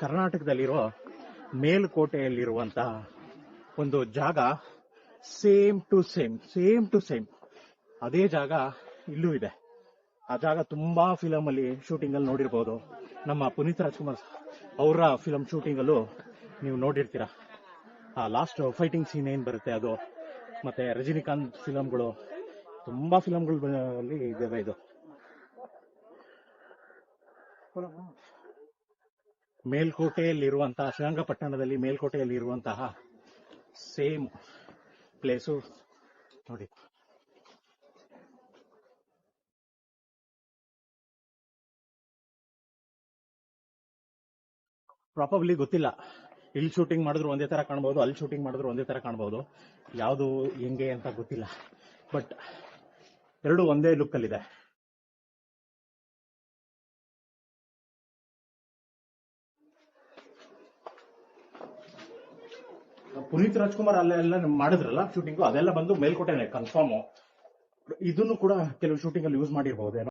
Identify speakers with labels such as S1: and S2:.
S1: ಕರ್ನಾಟಕದಲ್ಲಿರೋ ಮೇಲ್ಕೋಟೆಯಲ್ಲಿರುವಂತಹ ಒಂದು ಜಾಗ same to same same to same. ಅದೇ ಜಾಗ ಇಲ್ಲೂ ಇದೆ. ಆ ಜಾಗ ತುಂಬಾ ಫಿಲಮ್ ಅಲ್ಲಿ ಶೂಟಿಂಗ್ ಅಲ್ಲಿ ನೋಡಿರ್ಬೋದು. ನಮ್ಮ ಪುನೀತ್ ರಾಜ್ಕುಮಾರ್ ಅವರ ಫಿಲಂ ಶೂಟಿಂಗ್ ಅಲ್ಲೂ ನೀವು ನೋಡಿರ್ತೀರ. ಆ ಲಾಸ್ಟ್ ಫೈಟಿಂಗ್ ಸೀನ್ ಏನ್ ಬರುತ್ತೆ ಅದು? ಮತ್ತೆ ರಜನಿಕಾಂತ್ ಫಿಲಂಗಳು ತುಂಬಾ ಫಿಲಂಗಳು ಇದೆ ಇದು. ಮೇಲ್ಕೋಟೆಯಲ್ಲಿರುವಂತಹ, ಶ್ರೀರಂಗಪಟ್ಟಣದಲ್ಲಿ ಮೇಲ್ಕೋಟೆಯಲ್ಲಿ ಇರುವಂತಹ ಸೇಮ್ ಪ್ಲೇಸು ನೋಡಿ. ಪ್ರಾಪಬ್ಲಿ ಗೊತ್ತಿಲ್ಲ. ಇಲ್ಲಿ ಶೂಟಿಂಗ್ ಮಾಡಿದ್ರು ಒಂದೇ ತರ ಕಾಣಬಹುದು ಅಲ್ಲಿ ಶೂಟಿಂಗ್ ಮಾಡಿದ್ರು ಒಂದೇ ತರ ಕಾಣಬಹುದು ಯಾವುದು ಹೆಂಗೆ ಅಂತ ಗೊತ್ತಿಲ್ಲ. ಬಟ್ ಎರಡು ಒಂದೇ ಲುಕ್ ಪುನೀತ್ ರಾಜ್ಕುಮಾರ್ ಅಲ್ಲೆಲ್ಲ ಮಾಡಿದ್ರಲ್ಲ ಶೂಟಿಂಗ್ ಅದೆಲ್ಲ ಬಂದು ಮೇಲ್ಕೋಟೆನೆ ಕನ್ಫರ್ಮ್ ಇದನ್ನು ಕೂಡ ಕೆಲವು ಶೂಟಿಂಗ್ ಅಲ್ಲಿ ಯೂಸ್ ಮಾಡಿರ್ಬಹುದೇನೋ